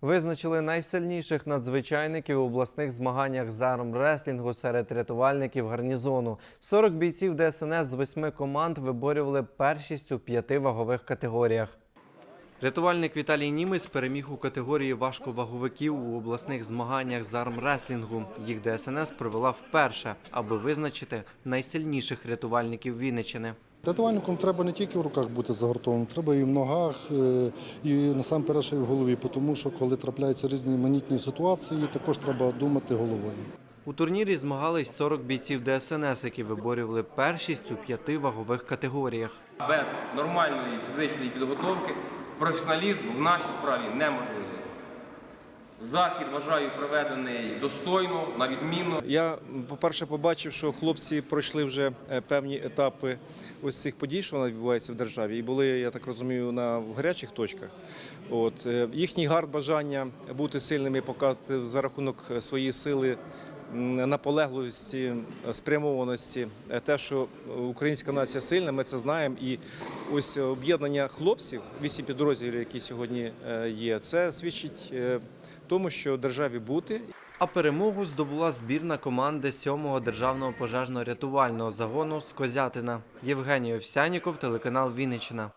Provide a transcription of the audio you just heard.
Визначили найсильніших надзвичайників у обласних змаганнях з армреслінгу серед рятувальників гарнізону. 40 бійців ДСНС з восьми команд виборювали першість у п'яти вагових категоріях. Рятувальник Віталій Німець переміг у категорії важковаговиків у обласних змаганнях з армреслінгу. Їх ДСНС провела вперше, аби визначити найсильніших рятувальників Вінниччини. Рятувальником треба не тільки в руках бути загортованим, треба і в ногах, е, і насамперед ще й в голові, тому що коли трапляються різноманітні ситуації, також треба думати головою. У турнірі змагались 40 бійців ДСНС, які виборювали першість у п'яти вагових категоріях. Без нормальної фізичної підготовки професіоналізм в нашій справі неможливий. Захід вважаю проведений достойно, на відміну. Я, по-перше, побачив, що хлопці пройшли вже е, певні етапи ось цих подій, що вона відбувається в державі, і були, я так розумію, на гарячих точках. От е, їхній гард бажання бути сильними, показати за рахунок е, своєї сили. Наполегливості, спрямованості, Е, те, що українська нація сильна, ми це знаємо. І ось об'єднання хлопців, вісім підрозділів, які сьогодні е, є, це свідчить е, тому, що державі бути А перемогу здобула збірна команди 7-го державного пожежно-рятувального загону з Козятина. Євгеній Овсяніков, телеканал Вінниччина.